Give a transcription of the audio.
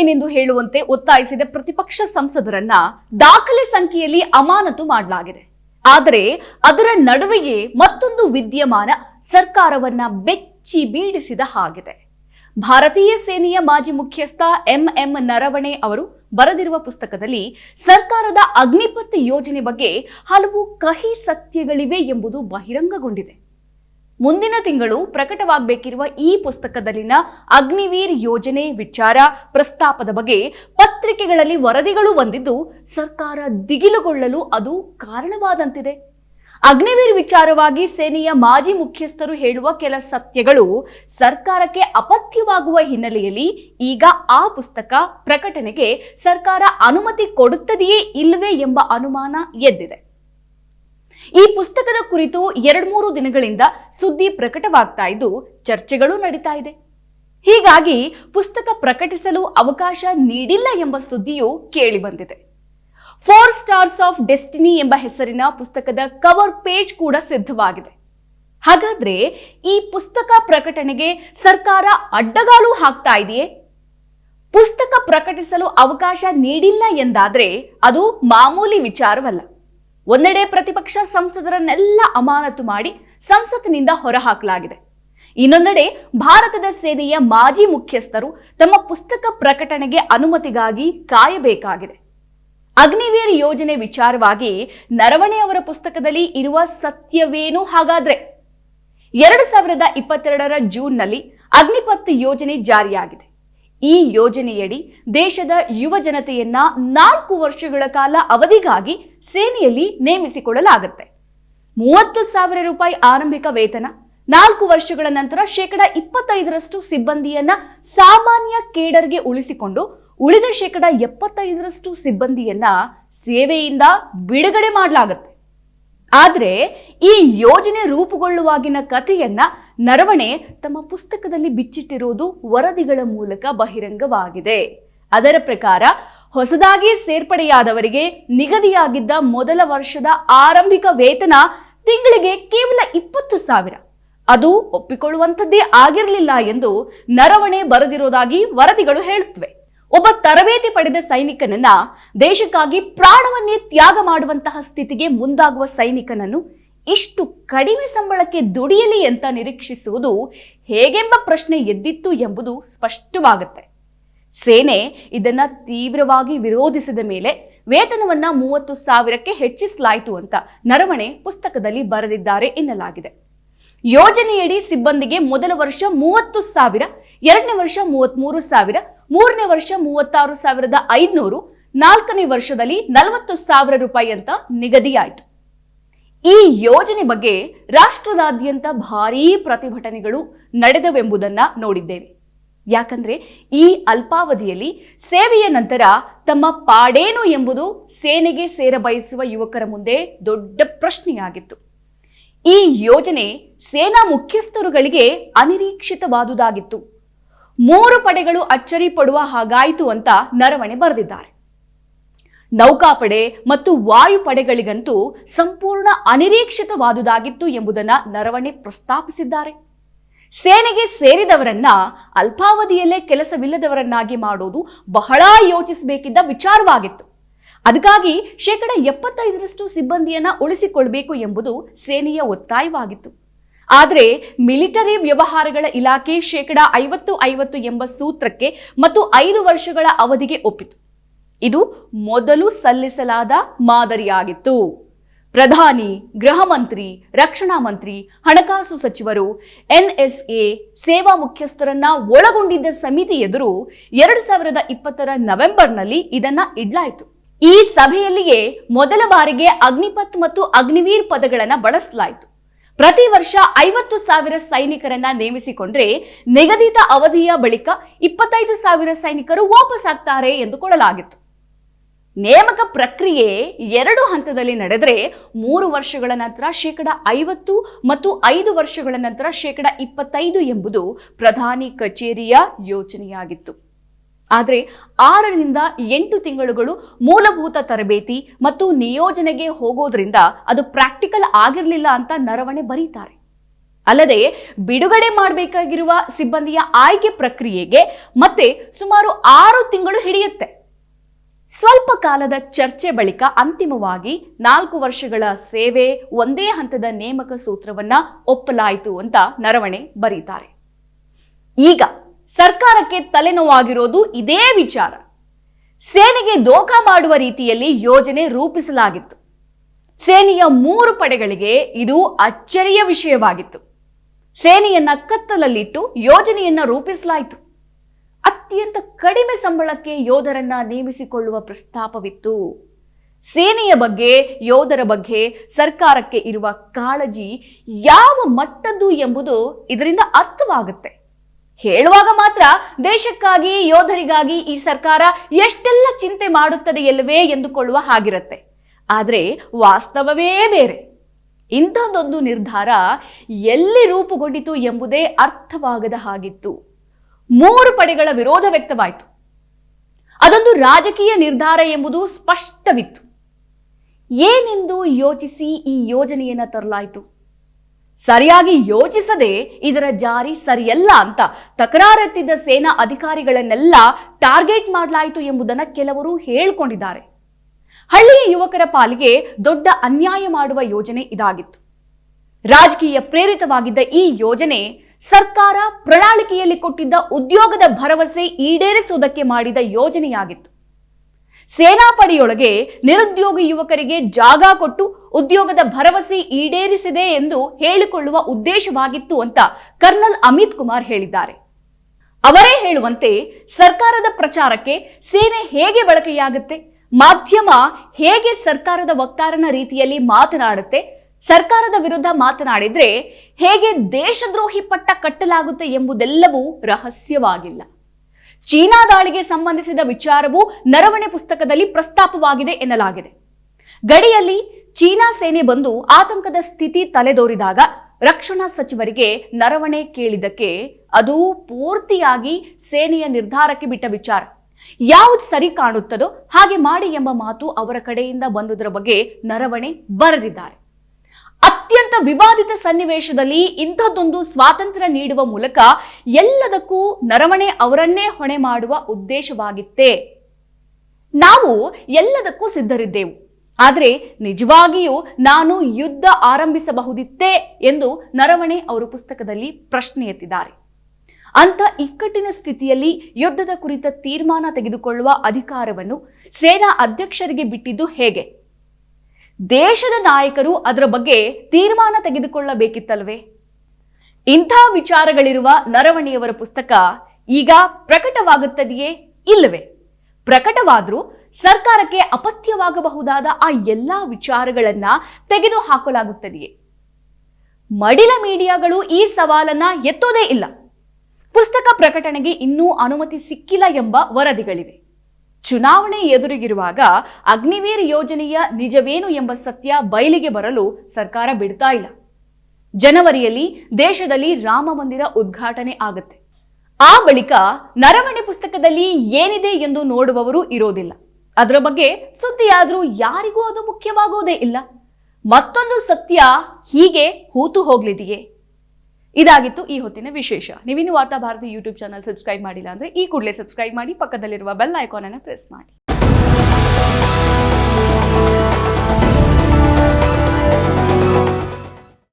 ಸತ್ಯವೇನೆಂದು ಹೇಳುವಂತೆ ಒತ್ತಾಯಿಸಿದ ಪ್ರತಿಪಕ್ಷ ಸಂಸದರನ್ನ ದಾಖಲೆ ಸಂಖ್ಯೆಯಲ್ಲಿ ಅಮಾನತು ಮಾಡಲಾಗಿದೆ. ಆದರೆ ಅದರ ನಡುವೆಯೇ ಮತ್ತೊಂದು ವಿದ್ಯಮಾನ ಸರ್ಕಾರವನ್ನ ಬೆಚ್ಚಿ ಬೀಳಿಸಿದ ಹಾಗಿದೆ. ಭಾರತೀಯ ಸೇನೆಯ ಮಾಜಿ ಮುಖ್ಯಸ್ಥ ಎಂಎಂ ನರವಣೆ ಅವರು ಬರೆದಿರುವ ಪುಸ್ತಕದಲ್ಲಿ ಸರ್ಕಾರದ ಅಗ್ನಿಪಥ್ ಯೋಜನೆ ಬಗ್ಗೆ ಹಲವು ಕಹಿ ಸತ್ಯಗಳಿವೆ ಎಂಬುದು ಬಹಿರಂಗಗೊಂಡಿದೆ. ಮುಂದಿನ ತಿಂಗಳು ಪ್ರಕಟವಾಗಬೇಕಿರುವ ಈ ಪುಸ್ತಕದಲ್ಲಿನ ಅಗ್ನಿವೀರ್ ಯೋಜನೆ ವಿಚಾರ ಪ್ರಸ್ತಾಪದ ಬಗ್ಗೆ ಪತ್ರಿಕೆಗಳಲ್ಲಿ ವರದಿಗಳು ಬಂದಿದ್ದು ಸರ್ಕಾರ ದಿಗಿಲುಗೊಳ್ಳಲು ಅದು ಕಾರಣವಾದಂತಿದೆ. ಅಗ್ನಿವೀರ್ ವಿಚಾರವಾಗಿ ಸೇನೆಯ ಮಾಜಿ ಮುಖ್ಯಸ್ಥರು ಹೇಳುವ ಕೆಲ ಸತ್ಯಗಳು ಸರ್ಕಾರಕ್ಕೆ ಅಪಥ್ಯವಾಗುವ ಹಿನ್ನೆಲೆಯಲ್ಲಿ ಈಗ ಆ ಪುಸ್ತಕ ಪ್ರಕಟಣೆಗೆ ಸರ್ಕಾರ ಅನುಮತಿ ಕೊಡುತ್ತದೆಯೇ ಇಲ್ಲವೇ ಎಂಬ ಅನುಮಾನ ಎದ್ದಿದೆ. ಈ ಪುಸ್ತಕದ ಕುರಿತು ಎರಡ್ಮೂರು ದಿನಗಳಿಂದ ಸುದ್ದಿ ಪ್ರಕಟವಾಗ್ತಾ ಇದ್ದು ಚರ್ಚೆಗಳು ನಡೀತಾ ಇದೆ. ಹೀಗಾಗಿ ಪುಸ್ತಕ ಪ್ರಕಟಿಸಲು ಅವಕಾಶ ನೀಡಿಲ್ಲ ಎಂಬ ಸುದ್ದಿಯು ಕೇಳಿ ಬಂದಿದೆ. ಫೋರ್ ಸ್ಟಾರ್ಸ್ ಆಫ್ ಡೆಸ್ಟಿನಿ ಎಂಬ ಹೆಸರಿನ ಪುಸ್ತಕದ ಕವರ್ ಪೇಜ್ ಕೂಡ ಸಿದ್ಧವಾಗಿದೆ. ಹಾಗಾದ್ರೆ ಈ ಪುಸ್ತಕ ಪ್ರಕಟಣೆಗೆ ಸರ್ಕಾರ ಅಡ್ಡಗಾಲು ಹಾಕ್ತಾ ಇದೆಯೇ? ಪುಸ್ತಕ ಪ್ರಕಟಿಸಲು ಅವಕಾಶ ನೀಡಿಲ್ಲ ಎಂದಾದ್ರೆ ಅದು ಮಾಮೂಲಿ ವಿಚಾರವಲ್ಲ. ಒಂದೆಡೆ ಪ್ರತಿಪಕ್ಷ ಸಂಸದರನ್ನೆಲ್ಲ ಅಮಾನತು ಮಾಡಿ ಸಂಸತ್ತಿನಿಂದ ಹೊರಹಾಕಲಾಗಿದೆ. ಇನ್ನೊಂದೆಡೆ ಭಾರತದ ಸೇನೆಯ ಮಾಜಿ ಮುಖ್ಯಸ್ಥರು ತಮ್ಮ ಪುಸ್ತಕ ಪ್ರಕಟಣೆಗೆ ಅನುಮತಿಗಾಗಿ ಕಾಯಬೇಕಾಗಿದೆ. ಅಗ್ನಿವೀರ್ ಯೋಜನೆ ವಿಚಾರವಾಗಿ ನರವಣೆ ಅವರ ಪುಸ್ತಕದಲ್ಲಿ ಇರುವ ಸತ್ಯವೇನು ಹಾಗಾದ್ರೆ? ಎರಡು ಸಾವಿರದ ಇಪ್ಪತ್ತೆರಡರ ಜೂನ್ನಲ್ಲಿ ಅಗ್ನಿಪಥ್ ಯೋಜನೆ ಜಾರಿಯಾಗಿದೆ. ಈ ಯೋಜನೆಯಡಿ ದೇಶದ ಯುವ ಜನತೆಯನ್ನ ನಾಲ್ಕು ವರ್ಷಗಳ ಕಾಲ ಅವಧಿಗಾಗಿ ಸೇನೆಯಲ್ಲಿ ನೇಮಿಸಿಕೊಳ್ಳಲಾಗುತ್ತೆ. ಮೂವತ್ತು ಸಾವಿರ ರೂಪಾಯಿ ಆರಂಭಿಕ ವೇತನ, ನಾಲ್ಕು ವರ್ಷಗಳ ನಂತರ ಶೇಕಡ ಇಪ್ಪತ್ತೈದರಷ್ಟು ಸಿಬ್ಬಂದಿಯನ್ನ ಸಾಮಾನ್ಯ ಕೇಡರ್ಗೆ ಉಳಿಸಿಕೊಂಡು ಉಳಿದ ಶೇಕಡ ಎಪ್ಪತ್ತೈದರಷ್ಟು ಸಿಬ್ಬಂದಿಯನ್ನ ಸೇವೆಯಿಂದ ಬಿಡುಗಡೆ ಮಾಡಲಾಗುತ್ತೆ. ಆದರೆ ಈ ಯೋಜನೆ ರೂಪುಗೊಳ್ಳುವಾಗಿನ ಕಥೆಯನ್ನ ನರವಣೆ ತಮ್ಮ ಪುಸ್ತಕದಲ್ಲಿ ಬಿಚ್ಚಿಟ್ಟಿರುವುದು ವರದಿಗಳ ಮೂಲಕ ಬಹಿರಂಗವಾಗಿದೆ. ಅದರ ಪ್ರಕಾರ ಹೊಸದಾಗಿ ಸೇರ್ಪಡೆಯಾದವರಿಗೆ ನಿಗದಿಯಾಗಿದ್ದ ಮೊದಲ ವರ್ಷದ ಆರಂಭಿಕ ವೇತನ ತಿಂಗಳಿಗೆ ಕೇವಲ ಇಪ್ಪತ್ತು ಸಾವಿರ. ಅದು ಒಪ್ಪಿಕೊಳ್ಳುವಂಥದ್ದೇ ಆಗಿರಲಿಲ್ಲ ಎಂದು ನರವಣೆ ಬರೆದಿರೋದಾಗಿ ವರದಿಗಳು ಹೇಳುತ್ತವೆ. ಒಬ್ಬ ತರಬೇತಿ ಪಡೆದ ಸೈನಿಕನನ್ನ ದೇಶಕ್ಕಾಗಿ ಪ್ರಾಣವನ್ನೇ ತ್ಯಾಗ ಮಾಡುವಂತಹ ಸ್ಥಿತಿಗೆ ಮುಂದಾಗುವ ಸೈನಿಕನನ್ನು ಇಷ್ಟು ಕಡಿಮೆ ಸಂಬಳಕ್ಕೆ ದುಡಿಯಲಿ ಅಂತ ನಿರೀಕ್ಷಿಸುವುದು ಹೇಗೆಂಬ ಪ್ರಶ್ನೆ ಎದ್ದಿತ್ತು ಎಂಬುದು ಸ್ಪಷ್ಟವಾಗುತ್ತೆ. ಸೇನೆ ಇದನ್ನ ತೀವ್ರವಾಗಿ ವಿರೋಧಿಸಿದ ಮೇಲೆ ವೇತನವನ್ನ ಮೂವತ್ತು ಸಾವಿರಕ್ಕೆ ಹೆಚ್ಚಿಸಲಾಯಿತು ಅಂತ ನರವಣೆ ಪುಸ್ತಕದಲ್ಲಿ ಬರೆದಿದ್ದಾರೆ ಎನ್ನಲಾಗಿದೆ. ಯೋಜನೆಯಡಿ ಸಿಬ್ಬಂದಿಗೆ ಮೊದಲ ವರ್ಷ ಮೂವತ್ತು ಸಾವಿರ, ಎರಡನೇ ವರ್ಷ ಮೂವತ್ಮೂರು ಸಾವಿರ, ಮೂರನೇ ವರ್ಷ ಮೂವತ್ತಾರು ಸಾವಿರದ ಐದುನೂರು, ನಾಲ್ಕನೇ ವರ್ಷದಲ್ಲಿ ನಲವತ್ತು ಸಾವಿರ ರೂಪಾಯಿ ಅಂತ ನಿಗದಿಯಾಯಿತು. ಈ ಯೋಜನೆ ಬಗ್ಗೆ ರಾಷ್ಟ್ರದಾದ್ಯಂತ ಭಾರೀ ಪ್ರತಿಭಟನೆಗಳು ನಡೆದವೆಂಬುದನ್ನ ನೋಡಿದ್ದೇವೆ. ಯಾಕಂದ್ರೆ ಈ ಅಲ್ಪಾವಧಿಯಲ್ಲಿ ಸೇವೆಯ ನಂತರ ತಮ್ಮ ಪಾಡೇನು ಎಂಬುದು ಸೇನೆಗೆ ಸೇರ ಬಯಸುವ ಯುವಕರ ಮುಂದೆ ದೊಡ್ಡ ಪ್ರಶ್ನೆಯಾಗಿತ್ತು. ಈ ಯೋಜನೆ ಸೇನಾ ಮುಖ್ಯಸ್ಥರುಗಳಿಗೆ ಅನಿರೀಕ್ಷಿತವಾದುದಾಗಿತ್ತು. ಮೂರು ಪಡೆಗಳು ಅಚ್ಚರಿ ಪಡುವ ಹಾಗಾಯಿತು ಅಂತ ನರವಣೆ ಬರೆದಿದ್ದಾರೆ. ನೌಕಾಪಡೆ ಮತ್ತು ವಾಯುಪಡೆಗಳಿಗಂತೂ ಸಂಪೂರ್ಣ ಅನಿರೀಕ್ಷಿತವಾದುದಾಗಿತ್ತು ಎಂಬುದನ್ನ ನರವಣೆ ಪ್ರಸ್ತಾಪಿಸಿದ್ದಾರೆ. ಸೇನೆಗೆ ಸೇರಿದವರನ್ನ ಅಲ್ಪಾವಧಿಯಲ್ಲೇ ಕೆಲಸವಿಲ್ಲದವರನ್ನಾಗಿ ಮಾಡೋದು ಬಹಳ ಯೋಚಿಸಬೇಕಿದ್ದ ವಿಚಾರವಾಗಿತ್ತು. ಅದಕ್ಕಾಗಿ ಶೇಕಡ ಎಪ್ಪತ್ತೈದರಷ್ಟು ಸಿಬ್ಬಂದಿಯನ್ನ ಉಳಿಸಿಕೊಳ್ಬೇಕು ಎಂಬುದು ಸೇನೆಯ ಒತ್ತಾಯವಾಗಿತ್ತು. ಆದರೆ ಮಿಲಿಟರಿ ವ್ಯವಹಾರಗಳ ಇಲಾಖೆ ಶೇಕಡ ಐವತ್ತು ಐವತ್ತು ಎಂಬ ಸೂತ್ರಕ್ಕೆ ಮತ್ತು ಐದು ವರ್ಷಗಳ ಅವಧಿಗೆ ಒಪ್ಪಿತು. ಇದು ಮೊದಲು ಸಲ್ಲಿಸಲಾದ ಮಾದರಿಯಾಗಿತ್ತು. ಪ್ರಧಾನಿ, ಗೃಹ ಮಂತ್ರಿ, ರಕ್ಷಣಾ ಮಂತ್ರಿ, ಹಣಕಾಸು ಸಚಿವರು ಎನ್ಎಸ್ಎ ಸೇವಾ ಮುಖ್ಯಸ್ಥರನ್ನ ಒಳಗೊಂಡಿದ್ದ ಸಮಿತಿ ಎದುರು ಎರಡು ಸಾವಿರದ ಇಪ್ಪತ್ತರ ನವೆಂಬರ್ನಲ್ಲಿ ಇದನ್ನ ಇಡ್ಲಾಯಿತು. ಈ ಸಭೆಯಲ್ಲಿಯೇ ಮೊದಲ ಬಾರಿಗೆ ಅಗ್ನಿಪಥ್ ಮತ್ತು ಅಗ್ನಿವೀರ್ ಪದಗಳನ್ನ ಬಳಸಲಾಯಿತು. ಪ್ರತಿ ವರ್ಷ ಐವತ್ತು ಸಾವಿರ ಸೈನಿಕರನ್ನ ನೇಮಿಸಿಕೊಂಡ್ರೆ ನಿಗದಿತ ಅವಧಿಯ ಬಳಿಕ ಇಪ್ಪತ್ತೈದು ಸಾವಿರ ಸೈನಿಕರು ವಾಪಸ್ ಆಗ್ತಾರೆ ಎಂದುಕೊಳ್ಳಲಾಗಿತ್ತು. ನೇಮಕ ಪ್ರಕ್ರಿಯೆ ಎರಡು ಹಂತದಲ್ಲಿ ನಡೆದರೆ ಮೂರು ವರ್ಷಗಳ ನಂತರ ಶೇಕಡ ಐವತ್ತು ಮತ್ತು ಐದು ವರ್ಷಗಳ ನಂತರ ಶೇಕಡ ಇಪ್ಪತ್ತೈದು ಎಂಬುದು ಪ್ರಧಾನಿ ಕಚೇರಿಯ ಯೋಜನೆಯಾಗಿತ್ತು ಆದರೆ ಆರರಿಂದ ಎಂಟು ತಿಂಗಳುಗಳು ಮೂಲಭೂತ ತರಬೇತಿ ಮತ್ತು ನಿಯೋಜನೆಗೆ ಹೋಗೋದ್ರಿಂದ ಅದು ಪ್ರಾಕ್ಟಿಕಲ್ ಆಗಿರಲಿಲ್ಲ ಅಂತ ನರವಣೆ ಬರೀತಾರೆ. ಅಲ್ಲದೆ ಬಿಡುಗಡೆ ಮಾಡಬೇಕಾಗಿರುವ ಸಿಬ್ಬಂದಿಯ ಆಯ್ಕೆ ಪ್ರಕ್ರಿಯೆಗೆ ಮತ್ತೆ ಸುಮಾರು ಆರು ತಿಂಗಳು ಹಿಡಿಯುತ್ತೆ. ಸ್ವಲ್ಪ ಕಾಲದ ಚರ್ಚೆ ಬಳಿಕ ಅಂತಿಮವಾಗಿ ನಾಲ್ಕು ವರ್ಷಗಳ ಸೇವೆ ಒಂದೇ ಹಂತದ ನೇಮಕ ಸೂತ್ರವನ್ನ ಒಪ್ಪಲಾಯಿತು ಅಂತ ನರವಣೆ ಬರೀತಾರೆ. ಈಗ ಸರ್ಕಾರಕ್ಕೆ ತಲೆನೋವಾಗಿರೋದು ಇದೇ ವಿಚಾರ. ಸೇನೆಗೆ ದೋಖ ಮಾಡುವ ರೀತಿಯಲ್ಲಿ ಯೋಜನೆ ರೂಪಿಸಲಾಗಿತ್ತು. ಸೇನೆಯ ಮೂರು ಪಡೆಗಳಿಗೆ ಇದು ಅಚ್ಚರಿಯ ವಿಷಯವಾಗಿತ್ತು. ಸೇನೆಯನ್ನ ಕತ್ತಲಲ್ಲಿಟ್ಟು ಯೋಜನೆಯನ್ನ ರೂಪಿಸಲಾಯಿತು. ಅತ್ಯಂತ ಕಡಿಮೆ ಸಂಬಳಕ್ಕೆ ಯೋಧರನ್ನ ನೇಮಿಸಿಕೊಳ್ಳುವ ಪ್ರಸ್ತಾಪವಿತ್ತು. ಸೇನೆಯ ಬಗ್ಗೆ, ಯೋಧರ ಬಗ್ಗೆ ಸರ್ಕಾರಕ್ಕೆ ಇರುವ ಕಾಳಜಿ ಯಾವ ಮಟ್ಟದ್ದು ಎಂಬುದು ಇದರಿಂದ ಅರ್ಥವಾಗುತ್ತೆ. ಹೇಳುವಾಗ ಮಾತ್ರ ದೇಶಕ್ಕಾಗಿ, ಯೋಧರಿಗಾಗಿ ಈ ಸರ್ಕಾರ ಎಷ್ಟೆಲ್ಲ ಚಿಂತೆ ಮಾಡುತ್ತದೆ ಎಲ್ಲವೇ ಎಂದುಕೊಳ್ಳುವ ಹಾಗಿರುತ್ತೆ. ಆದರೆ ವಾಸ್ತವವೇ ಬೇರೆ. ಇಂಥದ್ದೊಂದು ನಿರ್ಧಾರ ಎಲ್ಲಿ ರೂಪುಗೊಂಡಿತು ಎಂಬುದೇ ಅರ್ಥವಾಗದ ಹಾಗಿತ್ತು. ಮೂರು ಪಡೆಗಳ ವಿರೋಧ ವ್ಯಕ್ತವಾಯಿತು. ಅದೊಂದು ರಾಜಕೀಯ ನಿರ್ಧಾರ ಎಂಬುದು ಸ್ಪಷ್ಟವಿತ್ತು. ಏನೆಂದು ಯೋಚಿಸಿ ಈ ಯೋಜನೆಯನ್ನ ತರಲಾಯಿತು? ಸರಿಯಾಗಿ ಯೋಚಿಸದೆ ಇದರ ಜಾರಿ ಸರಿಯಲ್ಲ ಅಂತ ತಕರಾರೆತ್ತಿದ್ದ ಸೇನಾ ಅಧಿಕಾರಿಗಳನ್ನೆಲ್ಲ ಟಾರ್ಗೆಟ್ ಮಾಡಲಾಯಿತು ಎಂಬುದನ್ನು ಕೆಲವರು ಹೇಳಿಕೊಂಡಿದ್ದಾರೆ. ಹಳ್ಳಿಯ ಯುವಕರ ಪಾಲಿಗೆ ದೊಡ್ಡ ಅನ್ಯಾಯ ಮಾಡುವ ಯೋಜನೆ ಇದಾಗಿತ್ತು. ರಾಜಕೀಯ ಪ್ರೇರಿತವಾಗಿದ್ದ ಈ ಯೋಜನೆ ಸರ್ಕಾರ ಪ್ರಣಾಳಿಕೆಯಲ್ಲಿ ಕೊಟ್ಟಿದ್ದ ಉದ್ಯೋಗದ ಭರವಸೆ ಈಡೇರಿಸುವುದಕ್ಕೆ ಮಾಡಿದ ಯೋಜನೆಯಾಗಿತ್ತು. ಸೇನಾಪಡೆಯೊಳಗೆ ನಿರುದ್ಯೋಗಿ ಯುವಕರಿಗೆ ಜಾಗ ಕೊಟ್ಟು ಉದ್ಯೋಗದ ಭರವಸೆ ಈಡೇರಿಸಿದೆ ಎಂದು ಹೇಳಿಕೊಳ್ಳುವ ಉದ್ದೇಶವಾಗಿತ್ತು ಅಂತ ಕರ್ನಲ್ ಅಮಿತ್ ಕುಮಾರ್ ಹೇಳಿದ್ದಾರೆ. ಅವರೇ ಹೇಳುವಂತೆ ಸರ್ಕಾರದ ಪ್ರಚಾರಕ್ಕೆ ಸೇನೆ ಹೇಗೆ ಬಳಕೆಯಾಗುತ್ತೆ, ಮಾಧ್ಯಮ ಹೇಗೆ ಸರ್ಕಾರದ ವಕ್ತಾರನ ರೀತಿಯಲ್ಲಿ ಮಾತನಾಡುತ್ತೆ ಸರ್ಕಾರದ ವಿರುದ್ಧ ಮಾತನಾಡಿದ್ರೆ ಹೇಗೆ ದೇಶದ್ರೋಹಿ ಪಟ್ಟ ಕಟ್ಟಲಾಗುತ್ತೆ ಎಂಬುದೆಲ್ಲವೂ ರಹಸ್ಯವಾಗಿಲ್ಲ. ಚೀನಾ ದಾಳಿಗೆ ಸಂಬಂಧಿಸಿದ ವಿಚಾರವು ನರವಣೆ ಪುಸ್ತಕದಲ್ಲಿ ಪ್ರಸ್ತಾಪವಾಗಿದೆ ಎನ್ನಲಾಗಿದೆ. ಗಡಿಯಲ್ಲಿ ಚೀನಾ ಸೇನೆ ಬಂದು ಆತಂಕದ ಸ್ಥಿತಿ ತಲೆದೋರಿದಾಗ ರಕ್ಷಣಾ ಸಚಿವರಿಗೆ ನರವಣೆ ಕೇಳಿದ್ದಕ್ಕೆ ಅದು ಪೂರ್ತಿಯಾಗಿ ಸೇನೆಯ ನಿರ್ಧಾರಕ್ಕೆ ಬಿಟ್ಟ ವಿಚಾರ. ಯಾವುದು ಸರಿ ಕಾಣುತ್ತದೋ ಹಾಗೆ ಮಾಡಿ ಎಂಬ ಮಾತು ಅವರ ಕಡೆಯಿಂದ ಬಂದುದರ ಬಗ್ಗೆ ನರವಣೆ ಬರೆದಿದ್ದಾರೆ. ಅತ್ಯಂತ ವಿವಾದಿತ ಸನ್ನಿವೇಶದಲ್ಲಿ ಇಂಥದ್ದೊಂದು ಸ್ವಾತಂತ್ರ್ಯ ನೀಡುವ ಮೂಲಕ ಎಲ್ಲದಕ್ಕೂ ನರವಣೆ ಅವರನ್ನೇ ಹೊಣೆ ಮಾಡುವ ಉದ್ದೇಶವಾಗಿತ್ತೇ. ನಾವು ಎಲ್ಲದಕ್ಕೂ ಸಿದ್ಧರಿದ್ದೆವು. ಆದರೆ ನಿಜವಾಗಿಯೂ ನಾನು ಯುದ್ಧ ಆರಂಭಿಸಬಹುದಿತ್ತೇ ಎಂದು ನರವಣೆ ಅವರು ಪುಸ್ತಕದಲ್ಲಿ ಪ್ರಶ್ನೆ ಎತ್ತಿದ್ದಾರೆ. ಅಂತ ಇಕ್ಕಟ್ಟಿನ ಸ್ಥಿತಿಯಲ್ಲಿ ಯುದ್ಧದ ಕುರಿತ ತೀರ್ಮಾನ ತೆಗೆದುಕೊಳ್ಳುವ ಅಧಿಕಾರವನ್ನು ಸೇನಾ ಅಧ್ಯಕ್ಷರಿಗೆ ಬಿಟ್ಟಿದ್ದು ಹೇಗೆ? ದೇಶದ ನಾಯಕರು ಅದರ ಬಗ್ಗೆ ತೀರ್ಮಾನ ತೆಗೆದುಕೊಳ್ಳಬೇಕಿತ್ತಲ್ವೇ? ಇಂಥ ವಿಚಾರಗಳಿರುವ ನರವಣಿಯವರ ಪುಸ್ತಕ ಈಗ ಪ್ರಕಟವಾಗುತ್ತದೆಯೇ ಇಲ್ಲವೇ? ಪ್ರಕಟವಾದರೂ ಸರ್ಕಾರಕ್ಕೆ ಅಪತ್ಯವಾಗಬಹುದಾದ ಆ ಎಲ್ಲ ವಿಚಾರಗಳನ್ನ ತೆಗೆದು ಹಾಕಲಾಗುತ್ತದೆಯೇ ಮಡಿಲ ಮೀಡಿಯಾಗಳು ಈ ಸವಾಲನ್ನ ಎತ್ತೋದೇ ಇಲ್ಲ. ಪುಸ್ತಕ ಪ್ರಕಟಣೆಗೆ ಇನ್ನೂ ಅನುಮತಿ ಸಿಕ್ಕಿಲ್ಲ ಎಂಬ ವರದಿಗಳಿವೆ. ಚುನಾವಣೆ ಎದುರಿಗಿರುವಾಗ ಅಗ್ನಿವೀರ್ ಯೋಜನೆಯ ನಿಜವೇನು ಎಂಬ ಸತ್ಯ ಬಯಲಿಗೆ ಬರಲು ಸರ್ಕಾರ ಬಿಡ್ತಾ ಇಲ್ಲ. ಜನವರಿಯಲ್ಲಿ ದೇಶದಲ್ಲಿ ರಾಮ ಮಂದಿರ ಉದ್ಘಾಟನೆ ಆಗುತ್ತೆ. ಆ ಬಳಿಕ ನರವಣೆ ಪುಸ್ತಕದಲ್ಲಿ ಏನಿದೆ ಎಂದು ನೋಡುವವರು ಇರೋದಿಲ್ಲ. ಅದರ ಬಗ್ಗೆ ಸುದ್ದಿಯಾದರೂ ಯಾರಿಗೂ ಅದು ಮುಖ್ಯವಾಗೋದೇ ಇಲ್ಲ. ಮತ್ತೊಂದು ಸತ್ಯ ಹೀಗೆ ಹೂತು ಹೋಗ್ಲಿದೆಯೇ? ಇದಾಗಿತ್ತು ಈ ಹೊತ್ತಿನ ವಿಶೇಷ. ನೀವಿನ್ನು ವಾರ್ತಾ ಭಾರತಿ ಯೂಟ್ಯೂಬ್ ಚಾನಲ್ ಸಬ್ಸ್ಕ್ರೈಬ್ ಮಾಡಿಲ್ಲ ಅಂದ್ರೆ ಈ ಕೂಡಲೇ ಸಬ್ಸ್ಕ್ರೈಬ್ ಮಾಡಿ, ಪಕ್ಕದಲ್ಲಿರುವ ಬೆಲ್ ಐಕಾನ್ ಅನ್ನು ಪ್ರೆಸ್ ಮಾಡಿ.